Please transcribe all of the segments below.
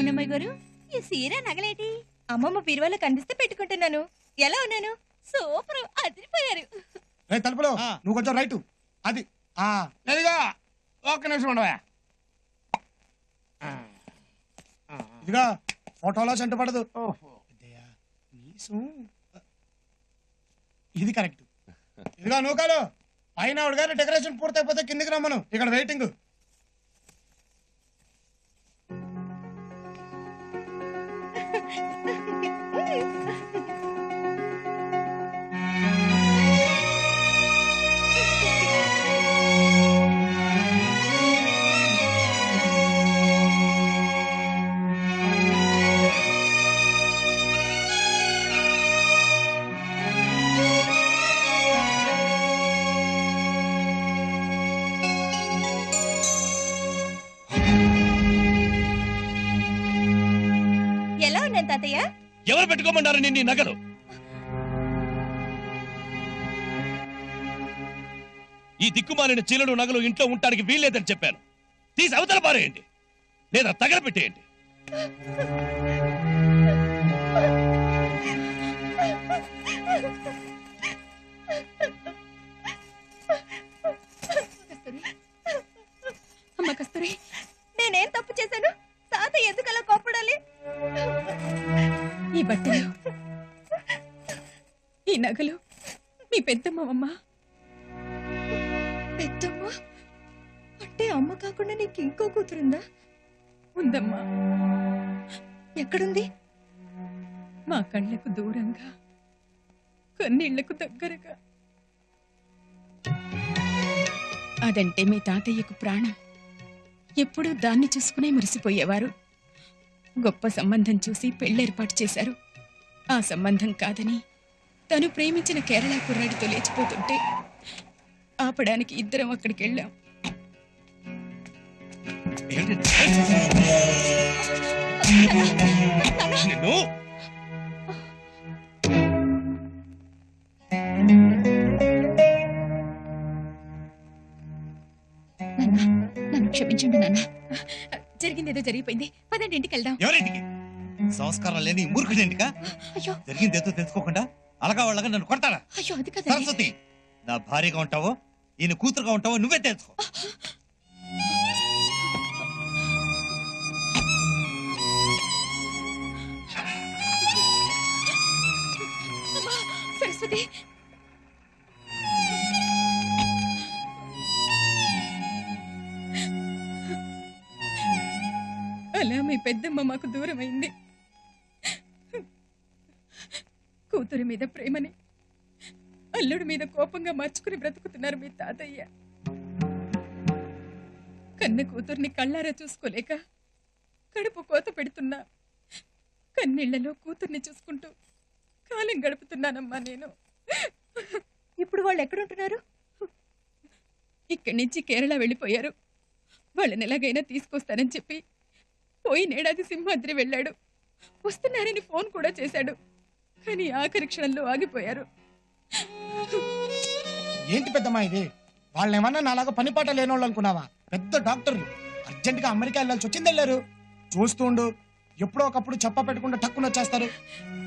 అవునమ్మాయి గారు ఈ సీర నగలేటి? అమ్మమ్మ బీరువాలో కనిపిస్తే పెట్టుకుంటున్నాను. ఎలా ఉన్నాను? సూపర్ అదిరిపోయారు. రే తలుపులో. నువ్వు కొంచెం రైటు. అది ఆ. ఇదిగో ఒక్క నిమిషం ఉండవా ఇదిగా ఫోటోలో చెంట పడదు. ఇది కరెక్ట్. ఇదిగా నూకాలు. పైన ఆవిడ గారి డెకరేషన్ పూర్తయిపోతే కిందికి రమ్మను. ఇక్కడ వెయిటింగ్. Bye. ఎవరు పెట్టుకోమన్నారు నిన్ను నగలు? ఈ దిక్కుమాలిన చీలలు నగలు ఇంట్లో ఉండటానికి వీల్లేదని చెప్పాను. తీసి అవతల పారేయండి. లేదా తగలబెట్టేయండి. నగలు మీ పెద్దమ్మమ్మ పెద్దమ్మ? అంటే అమ్మ కాకుండా నీకు ఇంకో కూతురుందా? ఉందమ్మా. ఎక్కడుంది? మా కళ్ళకు దూరంగా కన్నీళ్ళకు దగ్గరగా. అదంటే మీ తాతయ్యకు ప్రాణం. ఎప్పుడూ దాన్ని చూసుకునే మురిసిపోయేవారు. గొప్ప సంబంధం చూసి పెళ్ళేర్పాటు చేశారు. ఆ సంబంధం కాదని తను ప్రేమించిన కేరళ కుర్రాడితో లేచిపోతుంటే ఆపడానికి ఇద్దరం అక్కడికి వెళ్ళాం. నిన్ను? నన్ను క్షమించండి నాన్న. జరిగిందేదో జరిగిపోయింది. పదండి ఇంటికి వెళ్దాం. ఎవరింటికి? సంస్కారం లేని మూర్ఖుడింటికా అయ్యో. జరిగిందేదో తెలుసుకోకుండా అలగా వాళ్ళగా నన్ను కొడతారా? అయ్యో అది కదండి. సరస్వతి నా భార్యగా ఉంటావో ఈయన కూతురుగా ఉంటావో నువ్వే తెలుసుకో. సరస్వతి. అలా మీ పెద్దమ్మ మాకు దూరమైంది. కూతురి మీద ప్రేమని అల్లుడి మీద కోపంగా మార్చుకుని బ్రతుకుతున్నారు మీ తాతయ్య. కన్న కూతుర్ని కళ్ళారా చూసుకోలేక కడుపు కోత పెడుతున్నా. కన్నీళ్ళలో కూతుర్ని చూసుకుంటూ కాలం గడుపుతున్నానమ్మా నేను. ఇప్పుడు వాళ్ళు ఎక్కడుంటున్నారు? ఇక్కడి నుంచి కేరళ వెళ్ళిపోయారు. వాళ్ళని ఎలాగైనా తీసుకొస్తానని చెప్పి పోయినేడాది సింహాద్రి వెళ్ళాడు. వస్తున్నారని ఫోన్ కూడా చేశాడు. కానీ ఆఖరి క్షణంలో ఆగిపోయారు. ఏంటి పెద్దమ్మా ఇది? వాళ్ళని ఏమన్నా నాలాగా పని పాట లేనోళ్ళు అనుకున్నావా? పెద్ద డాక్టర్లు. అర్జెంట్గా అమెరికా వెళ్ళాల్సి వచ్చింది వెళ్ళారు. చూస్తూ ఉండు. ఎప్పుడో ఒకప్పుడు చెప్ప పెట్టకుండా టక్కున వచ్చేస్తారు.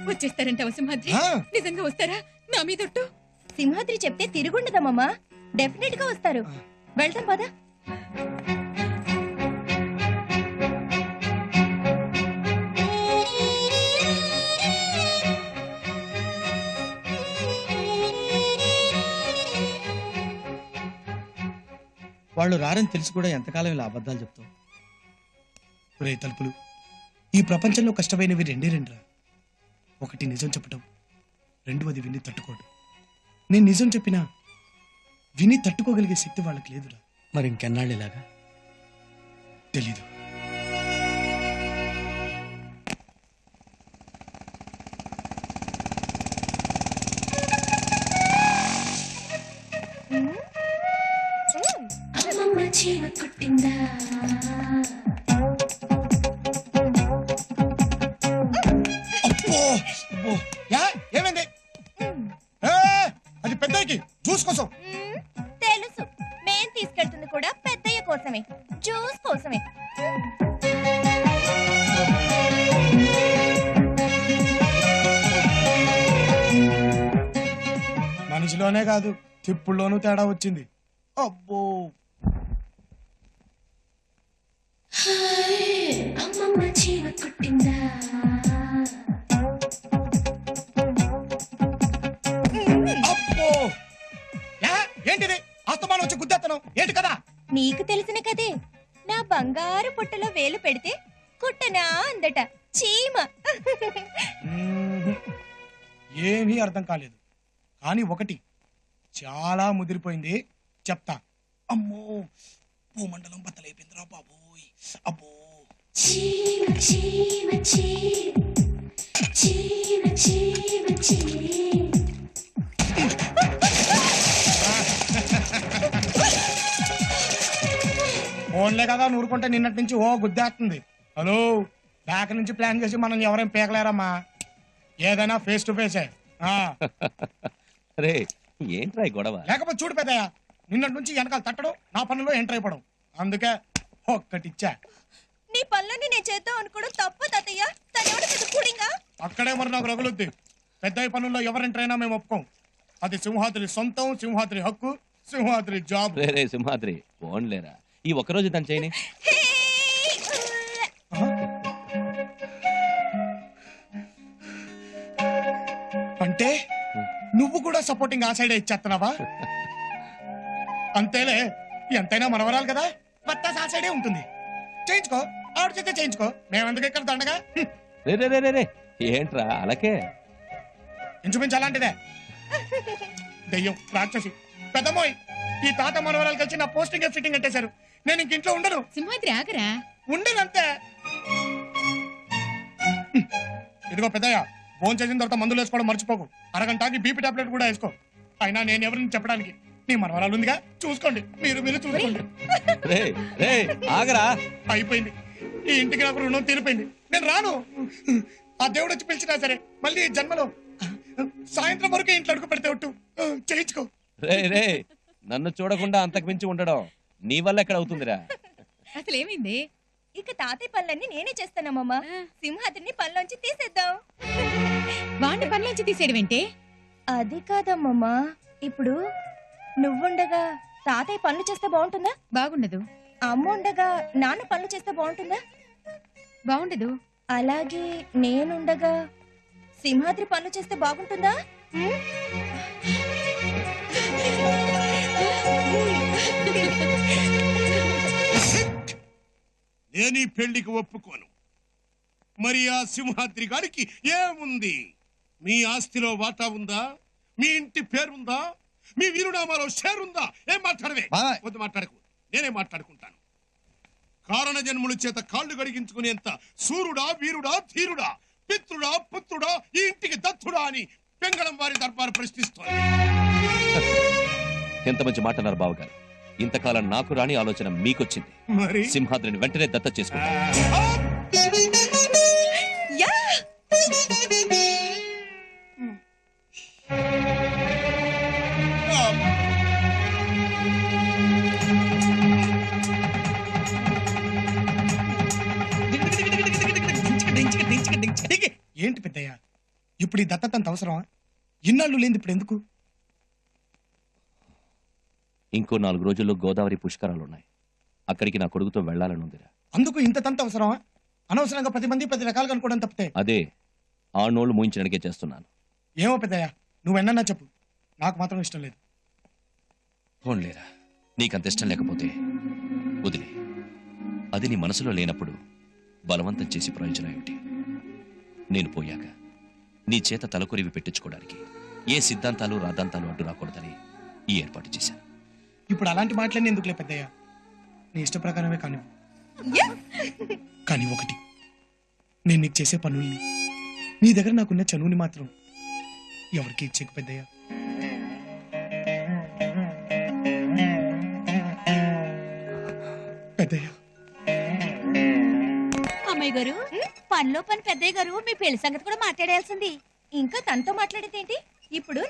వచ్చేస్తారంట సింహాద్రి ఆ, నిజంగా వస్తారా? నా మీదొట్టు సింహాద్రి చెప్తే తిరుగుండదమ్మా డెఫినెట్గా వస్తారు. వెళ్దాం పదా. వాళ్ళు రారని తెలిసి కూడా ఎంతకాలం ఇలా అబద్ధాలు చెప్తావు? ఒరేయ్ తలుపులు ఈ ప్రపంచంలో కష్టమైనవి రెండే రెండురా. ఒకటి నిజం చెప్పటం రెండవది విని తట్టుకోవడం నేను నిజం చెప్పినా విని తట్టుకోగలిగే శక్తి వాళ్ళకి లేదురా. మరి ఇంకెన్నాళ్ళు ఇలాగా తెలీదు. కోసం తెలుసు. మేం తీసుకెళ్తుంది కూడా పెద్దయ్య కోసమే. జ్యూస్ కోసమే. మనిషిలోనే కాదు తిప్పుల్లోనూ తేడా వచ్చింది. అబ్బో. అమ్మమ్మ కుట్టిందా? అస్తమానం వచ్చి గుద్దేత్తనం? ఏంటి కదా నీకు తెలిసిన కదే నా బంగారు పుట్టలో వేలు పెడితే కుట్టనా అందట. చీమ. ఏమీ అర్థం కాలేదు. కానీ ఒకటి చాలా ముదిరిపోయింది. చెప్తా. అమ్మో భూమండలం బద్దలైపోయిందిరా బాబోయ్. అబ్బో. చీమ చీమ చీమ. ఫోన్లే కదా నూరుకుంటే నిన్నటి నుంచి ఓ గుద్దేస్తుంది. హలో బ్యాక్ నుంచి ప్లాన్ చేసి మనం ఎవరేం పీకలేరమ్మా? ఏదైనా ఫేస్ టు ఫేసే రే ఏంట్రా ఈ గొడవ? లేకపోతే చూడు పెద్దయ్య నిన్నటి నుంచి వెనకాల తట్టడం నా పనుల్లో ఎంటర్ అయిపోవడం. అందుకే ఒక్కటిచ్చా. నీ పనులన్నీ నేను చేద్దాం అనుకోవడం తప్పు తాతయ్య. పెద్ద కూడింగా? అక్కడే మరి నాకు రగులుద్ది. పెద్ద పనుల్లో ఎవరింటైనా మేము ఒప్పుకోం. అది సింహాద్రి సొంతం సింహాద్రి హక్కు సింహాద్రి జాబ్. సింహాద్రి ఫోన్లేరా? ఈ ఒక్కరోజు దాని చేయని. అంటే నువ్వు కూడా సపోర్టింగ్ ఆ సైడ్ ఇచ్చేస్తున్నావా అంతేలే ఎంతైనా మనవరాలు కదా బత్తాస్ ఆ సైడే ఉంటుంది. చేయించుకో ఆవిడ చేస్తే చేయించుకో మేమెందుకు ఇక్కడ దండగా? హ్మ్. రే రే రే రే రే ఏంట్రా అలాగే ఇంచుమించు అలాంటిదే. దెయ్యం రాక్షసి పెద్దమ్మోయ్ ఈ తాత మనవరాలు కలిసి నా పోస్టింగ్ ఫిట్టింగ్ కట్టేశారు. నేను ఇంక ఇంట్లో ఉండను. సింహాద్రి ఆగరా. ఉండనంతే. ఇదిగో పెద్దయ్య ఫోన్ చేసిన తర్వాత మందులు వేసుకోవడం మర్చిపోకు. అరగంటకి బీపీ టాబ్లెట్ కూడా వేసుకో. అయినా నేను ఎవరిని చెప్పడానికి? నీ మనవరాలు ఉందిగా? చూసుకోండి. మీరు మీరు చూసుకోండి. ఆగరా. అయిపోయింది. ఈ ఇంటికి నాకు రుణం తీరిపోయింది. నేను రాను. ఆ దేవుడు వచ్చి పిలిచినా సరే మళ్ళీ ఈ జన్మలో సాయంత్రం వరకు ఇంట్లో అడుగు పెడితే ఒట్టు. చేయించుకో. రే రే నన్ను చూడకుండా అంతకు మించి ఉండడం. నీ వల్ల ఎక్కడ అవుతుందిరా? అసలు ఏమైంది ఇక తాతయ్య పనులన్నీ నేనే చేస్తానమ్మా సింహాద్రిని పనిలోంచి తీసేద్దాం. వాడిని పనిలోంచి తీసేయడం అది కాదమ్మమ్మా ఇప్పుడు నువ్వుండగా తాతయ్య పనులు చేస్తే బాగుంటుందా? బాగుండదు. అమ్మ ఉండగా నాన్న పనులు చేస్తే బాగుంటుందా? బాగుండదు. అలాగే నేనుండగా సింహాద్రి పనులు చేస్తే బాగుంటుందా? నేను ఈ పెళ్ళికి ఒప్పుకోను. మరి ఆ సింహాద్రి గారికి ఏముంది? మీ ఆస్తిలో వాటా ఉందా? మీ ఇంటి పేరుందా? మీ వీరునామాలో షేర్ ఉందా ఏం మాట్లాడవే. వద్దు మాట్లాడకు. నేనే మాట్లాడుకుంటాను. కారణ జన్ముల చేత కాళ్ళు గడిగించుకునేంత సూర్యుడా వీరుడా ధీరుడా పిత్రుడా పుత్రుడా ఈ ఇంటికి దత్తుడా అని పెంగళం వారి దర్బారు ప్రశ్నిస్తోంది. ఎంత మంచి మాట అన్నారు బావగారు. ఇంతకాలం నాకు రాని ఆలోచన మీకొచ్చింది. మరి? సింహాద్రిని వెంటనే దత్త చేసుకుంటా! ఏంటి పెద్దయ్య? ఇప్పుడు ఈ దత్తత అంత అవసరమా? ఇన్నాళ్ళు లేని ఇప్పుడు ఎందుకు? ఇంకో నాలుగు రోజుల్లో గోదావరి పుష్కరాలు ఉన్నాయి అక్కడికి నా కొడుకుతో వెళ్ళాలని ఉందిరా. అందుకు ఇంత తంత అవసరమా? అనవసరంగా పది మంది పది రకాలుగా అనుకోవడం తప్పితే? అదే ఆ నోళ్ళు మూయించడానికే చేస్తున్నాను. ఏమో పెద్దయ్య నువ్వు ఎన్నన్నా చెప్పు. నాకు మాత్రం ఇష్టం లేదు. పోన్లేరా నీకంత ఇష్టం లేకపోతే వదిలే. అది నీ మనసులో లేనప్పుడు బలవంతం చేసి ప్రయోజనం ఏమిటి? నేను పోయాక నీ చేత తలకొరివి పెట్టించుకోవడానికి ఏ సిద్ధాంతాలు రాద్ధాంతాలు అడ్డు రాకూడదని ఈ ఏర్పాటు చేశాను. ఇప్పుడు అలాంటి మాటలన్నీ ఎందుకులే పెద్దయ్య? నీ ఇష్ట ప్రకారమే కాని. కానీ ఒకటి. నేను నీకు చేసే పనుల్ని. నీ దగ్గర నాకున్న చనువుని మాత్రం ఎవరికి ఇచ్చేకు పెద్దయ్య. పెద్దయ్య. అమ్మాయి గారు పనిలో పని పెద్దయ్య గారు మీ పెళ్ళి సంగతి కూడా మాట్లాడాల్సింది ఇంకా తనతో మాట్లాడేదేంటి? ఇప్పుడు